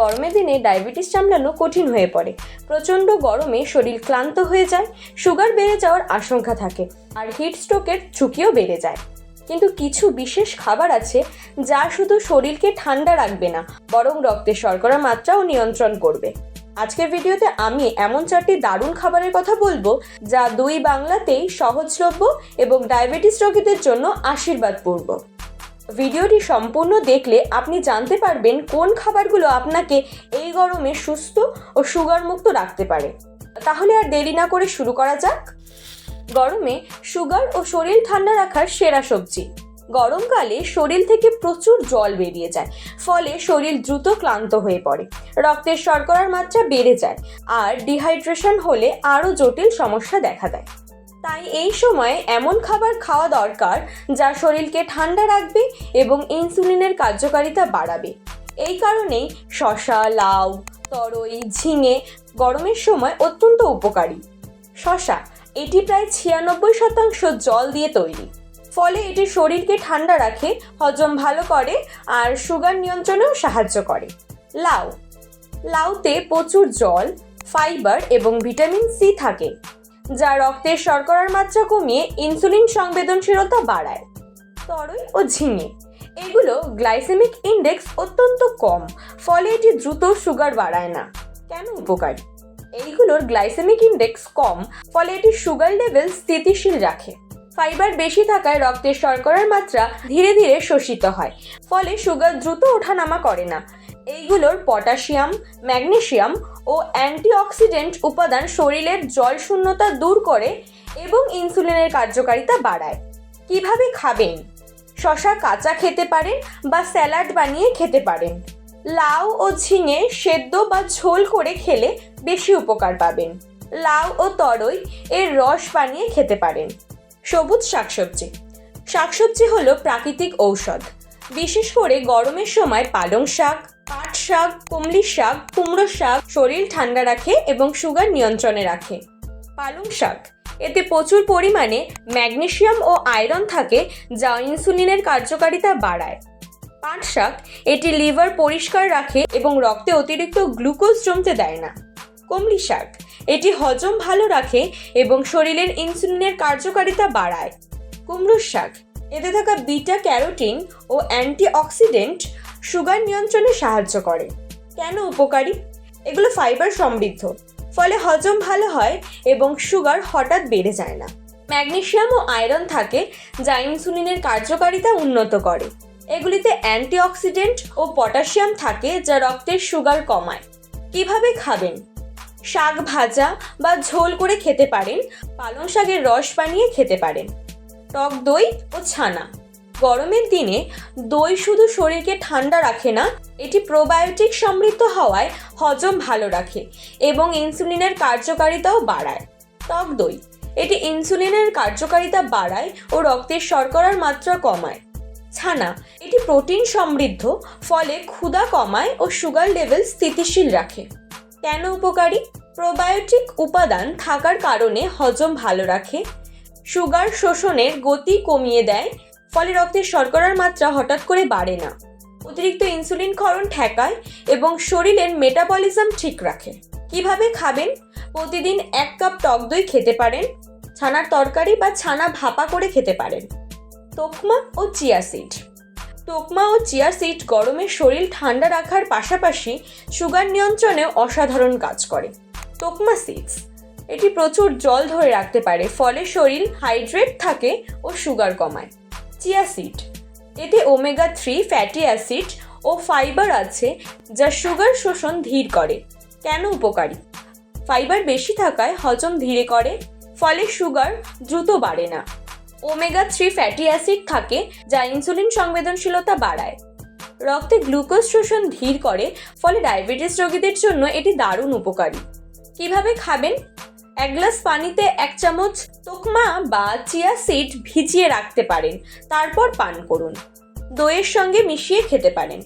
গরমের দিনে ডায়াবেটিস সামলানো কঠিন হয়ে পড়ে। প্রচণ্ড গরমে শরীর ক্লান্ত হয়ে যায়, সুগার বেড়ে যাওয়ার আশঙ্কা থাকে, আর হিট স্ট্রোকের ঝুঁকিও বেড়ে যায়। কিন্তু কিছু বিশেষ খাবার আছে যা শুধু শরীরকে ঠান্ডা রাখবে না, বরং রক্তে শর্করার মাত্রাও নিয়ন্ত্রণ করবে। আজকের ভিডিওতে আমি এমন চারটি দারুণ খাবারের কথা বলব যা দুই বাংলাতেই সহজলভ্য এবং ডায়াবেটিস রোগীদের জন্য আশীর্বাদ আশীর্বাদপূর্ব ভিডিওটি সম্পূর্ণ দেখলে আপনি জানতে পারবেন কোন খাবারগুলো আপনাকে এই গরমে সুস্থ ও সুগার মুক্ত রাখতে পারে। তাহলে আর দেরি না করে শুরু করা যাক। গরমে সুগার ও শরীর ঠান্ডা রাখার সেরা সবজি। গরমকালে শরীর থেকে প্রচুর জল বেরিয়ে যায়, ফলে শরীর দ্রুত ক্লান্ত হয়ে পড়ে, রক্তের শর্করার মাত্রা বেড়ে যায়, আর ডিহাইড্রেশন হলে আরও জটিল সমস্যা দেখা দেয়। তাই এই সময় এমন খাবার খাওয়া দরকার যা শরীরকে ঠান্ডা রাখবে এবং ইনসুলিনের কার্যকারিতা বাড়াবে। এই কারণেই শশা লাউ তরই ঝিঙে গরমের সময় অত্যন্ত উপকারী। শশা এটি প্রায় ছিয়ানব্বই শতাংশ জল দিয়ে তৈরি। ফলে এটি শরীরকে ঠান্ডা রাখে, হজম ভালো করে আর সুগার নিয়ন্ত্রণেও সাহায্য করে। লাউ, লাউতে প্রচুর জল, ফাইবার এবং ভিটামিন সি থাকে। যা রক্তের শর্করার মাত্রা কমিয়ে ইনসুলিন সংবেদনশীলতা বাড়ায়। তরই ও ঝিঙে, এগুলো গ্লাইসেমিক ইন্ডেক্স অত্যন্ত কম, ফলে এটি দ্রুত সুগার বাড়ায় না। কেন উপকারী? এইগুলোর গ্লাইসেমিক ইন্ডেক্স কম, ফলে এটি সুগার লেভেল স্থিতিশীল রাখে। ফাইবার বেশি থাকায় রক্তের শর্করার মাত্রা ধীরে ধীরে শোষিত হয়, ফলে সুগার দ্রুত ওঠানামা করে না। এইগুলোর পটাশিয়াম ম্যাগনেসিয়াম ও অ্যান্টিঅক্সিডেন্ট উপাদান শরীরের জল শূন্যতা দূর করে এবং ইনসুলিনের কার্যকারিতা বাড়ায়। কীভাবে খাবেন? শশা কাঁচা খেতে পারেন বা স্যালাড বানিয়ে খেতে পারেন। লাউ ও ঝিঙে সেদ্ধ বা ঝোল করে খেলে বেশি উপকার পাবেন। লাউ ও তরই এর রস বানিয়ে খেতে পারেন। সবুজ শাকসবজি। শাকসবজি হলো প্রাকৃতিক ঔষধ। বিশেষ করে গরমের সময় পালং শাক পাট শাক, কুমলি শাক, কুমড়ো শাক শরীর ঠান্ডা রাখে এবং সুগার নিয়ন্ত্রণে রাখে। পালং শাক, এতে প্রচুর পরিমাণে ম্যাগনেশিয়াম ও আয়রন থাকে যা ইনসুলিনের কার্যকারিতা বাড়ায়। পাট শাক, এটি লিভার পরিষ্কার রাখে এবং রক্তে অতিরিক্ত গ্লুকোজ জমতে দেয় না। কমলি শাক, এটি হজম ভালো রাখে এবং শরীরের ইনসুলিনের কার্যকারিতা বাড়ায়। কুমড়োর শাক, এতে থাকা বিটা ক্যারোটিন ও অ্যান্টিঅক্সিডেন্ট সুগার নিয়ন্ত্রণে সাহায্য করে। কেন উপকারী? এগুলো ফাইবার সমৃদ্ধ। ফলে হজম ভালো হয় এবং সুগার হঠাৎ বেড়ে যায় না। ম্যাগনেসিয়াম ও আয়রন থাকে যা ইনসুলিনের কার্যকারিতা উন্নত করে। এগুলিতে অ্যান্টিঅক্সিডেন্ট ও পটাশিয়াম থাকে যা রক্তের সুগার কমায়। কীভাবে খাবেন? শাক ভাজা বা ঝোল করে খেতে পারেন, পালং শাকের রস বানিয়ে খেতে পারেন। টক দই ও ছানা। গরমের দিনে দই শুধু শরীরকে ঠান্ডা রাখে না, এটি প্রোবায়োটিক সমৃদ্ধ হওয়ায় হজম ভালো রাখে এবং ইনসুলিনের কার্যকারিতাও বাড়ায়। টক দই, এটি ইনসুলিনের কার্যকারিতা বাড়ায় ও রক্তের শর্করার মাত্রা কমায়। ছানা, এটি প্রোটিন সমৃদ্ধ, ফলে ক্ষুধা কমায় ও সুগার লেভেল স্থিতিশীল রাখে। কেন উপকারী? প্রোবায়োটিক উপাদান থাকার কারণে হজম ভালো রাখে, সুগার শোষণের গতি কমিয়ে দেয় ফলে রক্তের শর্করার মাত্রা হঠাৎ করে বাড়ে না। অতিরিক্ত ইনসুলিন ক্ষরণ ঠেকায় এবং শরীরের মেটাবলিজম ঠিক রাখে। কীভাবে খাবেন? প্রতিদিন এক কাপ টক দই খেতে পারেন, ছানার তরকারি বা ছানা ভাপা করে খেতে পারেন। তোকমা ও চিয়া সিড। তোকমা ও চিয়া সিড গরমে শরীর ঠান্ডা রাখার পাশাপাশি সুগার নিয়ন্ত্রণেও অসাধারণ কাজ করে। তোকমা সিডস। এটি প্রচুর জল ধরে রাখতে পারে, ফলে শরীর হাইড্রেট থাকে ও সুগার কমায়। চিয়া সিড এতে ওমেগা থ্রি ফ্যাটি অ্যাসিড ও ফাইবার আছে যা সুগার শোষণ ধীর করে। কেন উপকারী? ফাইবার বেশি থাকায় হজম ধীরে করে, ফলে সুগার দ্রুত বাড়ে না। ওমেগা থ্রি ফ্যাটি অ্যাসিড থাকে যা ইনসুলিন সংবেদনশীলতা বাড়ায়। রক্তে গ্লুকোজ শোষণ ধীর করে, ফলে ডায়াবেটিস রোগীদের জন্য এটি দারুণ উপকারী। কীভাবে খাবেন? এক গ্লাস পানিতে এক চামচ তোকমা বা চিয়া সিড ভিজিয়ে রাখতে পারেন। তারপর পান করুন। দইয়ের সঙ্গে মিশিয়ে খেতে পারেন।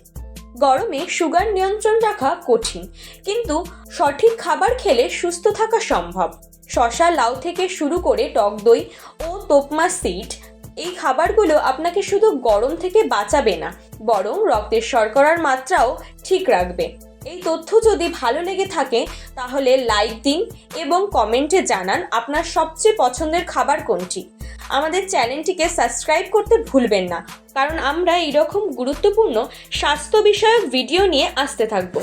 গরমে সুগার নিয়ন্ত্রণ রাখা কঠিন, কিন্তু সঠিক খাবার খেলে সুস্থ থাকা সম্ভব। শশা লাউ থেকে শুরু করে টক দই ও তোপমা সিড, এই খাবারগুলো আপনাকে শুধু গরম থেকে বাঁচাবে না, বরং রক্তের শর্করার মাত্রাও ঠিক রাখবে। এই তথ্য যদি ভালো লেগে থাকে, তাহলে লাইক দিন এবং কমেন্টে জানান আপনার সবচেয়ে পছন্দের খাবার কোনটি। আমাদের চ্যানেলটিকে সাবস্ক্রাইব করতে ভুলবেন না, কারণ আমরা এইরকম গুরুত্বপূর্ণ স্বাস্থ্য বিষয়ক ভিডিও নিয়ে আসতে থাকব।